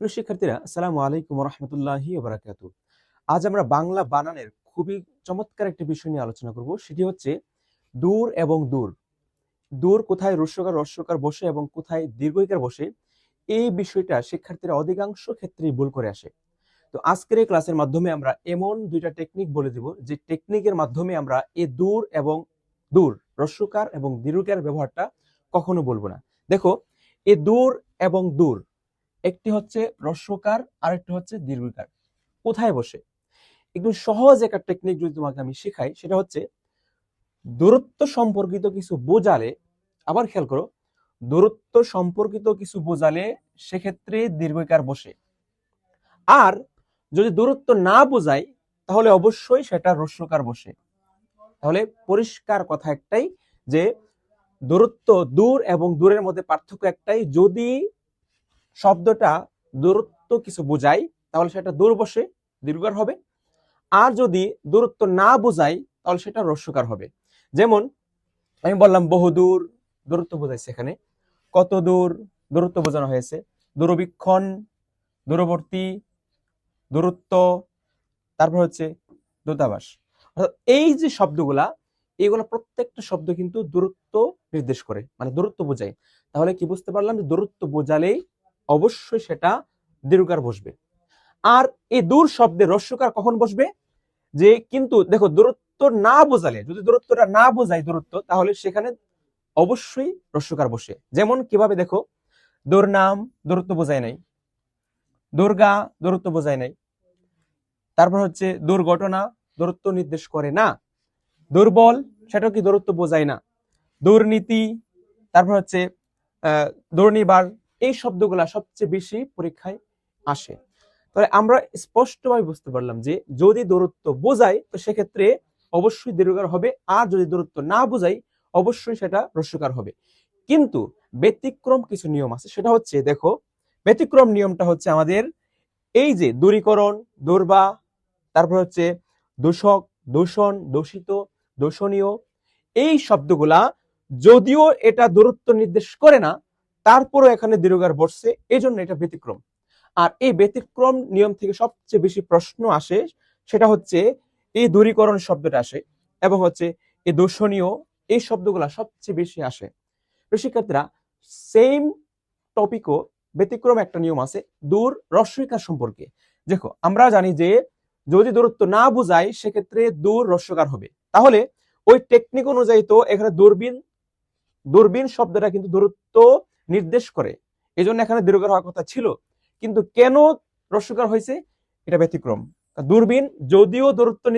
প্রিয় শিক্ষার্থীরা, আসসালামু আলাইকুম রহমতুল্লাহি বারাকাতু আজ আমরা বাংলা বানানের খুবই চমৎকার একটি বিষয় নিয়ে আলোচনা করব, সেটি হচ্ছে দূর এবং দূর। দূর কোথায় রস্যকার রস্যকার বসে এবং কোথায় দীর্ঘইকার বসে, এই বিষয়টা শিক্ষার্থীরা অধিকাংশ ক্ষেত্রেই ভুল করে আসে। তো আজকের এই ক্লাসের মাধ্যমে আমরা এমন দুইটা টেকনিক বলে দিব, যে টেকনিকের মাধ্যমে আমরা এ দূর এবং দূর রস্যকার এবং দীর্ঘকার ব্যবহারটা কখনো বলব না। দেখো, এ দূর এবং দূর একটি হচ্ছে রস্যকার আর একটি হচ্ছে দীর্ঘকার। কোথায় বসে? একদম সহজ একটা টেকনিক যদি তোমাকে আমি শেখাই, সেটা হচ্ছে দূরত্ব সম্পর্কিত কিছু বোঝালে, আবার খেয়াল করো, দূরত্ব সম্পর্কিত কিছু বোঝালে সেক্ষেত্রে দীর্ঘকার বসে। আর যদি দূরত্ব না বোঝাই তাহলে অবশ্যই সেটা রস্যকার বসে। তাহলে পরিষ্কার কথা একটাই যে দূরত্ব দূর এবং দূরের মধ্যে পার্থক্য একটাই, যদি শব্দটা দূরত্ব কিছু বোঝায়, তাহলে সেটা দূর বসে দীর্ঘকার হবে। আর যদি দূরত্ব না বোঝায়, তাহলে সেটা রস্যকার হবে। যেমন, আমি বললাম বহুদূর, দূরত্ব বোঝাইছে এখানে। কত দূর, দূরত্ব বোঝানো হয়েছে। দূরবীক্ষণ, দূরবর্তী, দূরত্ব, তারপর হচ্ছে দূতাবাস। অর্থাৎ এই যে শব্দগুলা এইগুলো প্রত্যেকটা শব্দ কিন্তু দূরত্ব নির্দেশ করে মানে দূরত্ব বোঝায়। তাহলে কি বুঝতে পারলাম যে দূরত্ব বোঝালেই অবশ্যই সেটা দীর্ঘকার বসবে। আর এই দূর শব্দে রস্যকার কখন বসবে? যে কিন্তু দেখো দূরত্ব না বোঝালে, যদি দূরত্বটা না বোঝায় দূরত্ব, তাহলে সেখানে অবশ্যই রস্যকার বসে। যেমন কীভাবে দেখো দুর্নাম দূরত্ব বোঝায় নাই দুর্গা দূরত্ব বোঝায় নাই, তারপর হচ্ছে দুর্ঘটনা দূরত্ব নির্দেশ করে না দুর্বল সেটাও কি দূরত্ব বোঝায় না দুর্নীতি তারপর হচ্ছে দুর্নিবার এই শব্দগুলা সবচেয়ে বেশি পরীক্ষায় আসে। তাহলে আমরা স্পষ্টভাবে বুঝতে পারলাম যে যদি দূরত্ব বোঝায়, তো সেক্ষেত্রে অবশ্যই দীর্ঘকার হবে, আর যদি দূরত্ব না বোঝাই অবশ্যই সেটা রস্যকার হবে। কিন্তু ব্যতিক্রম কিছু নিয়ম আছে, সেটা হচ্ছে, দেখো, ব্যতিক্রম নিয়মটা হচ্ছে আমাদের এই যে দূরীকরণ, দুর্বা, তারপর হচ্ছে দূষক, দূষণ, দূষিত, দূষণীয়, এই শব্দগুলা যদিও এটা দূরত্ব নির্দেশ করে না তারপরও এখানে দীর্ঘকার বসছে এই জন্য এটা ব্যতিক্রম। আর এই ব্যতিক্রম নিয়ম থেকে সবচেয়ে বেশি প্রশ্ন আসে, সেটা হচ্ছে এই দূরীকরণ শব্দটা আসে এবং হচ্ছে এই দূষণীয় এই শব্দগুলো সবচেয়ে বেশি আসে। শিক্ষার্থীরা সেম টপিকও ব্যতিক্রম একটা নিয়ম আছে, দূর রস্যকার সম্পর্কে। দেখো, আমরা জানি যে যদি দূরত্ব না বোঝায় সেক্ষেত্রে দূর রস্যকার হবে। তাহলে ওই টেকনিক অনুযায়ী তো এখানে দূরবীন দূরবীন শব্দটা কিন্তু দূরত্ব নির্দেশ করে। এই জন্য এখানে দীর্ঘকার হওয়ার কথা ছিল। কিন্তু কেন রস্যকার হয়েছে? এটা ব্যতিক্রম। দূরবীন, যদিও দূরত্ব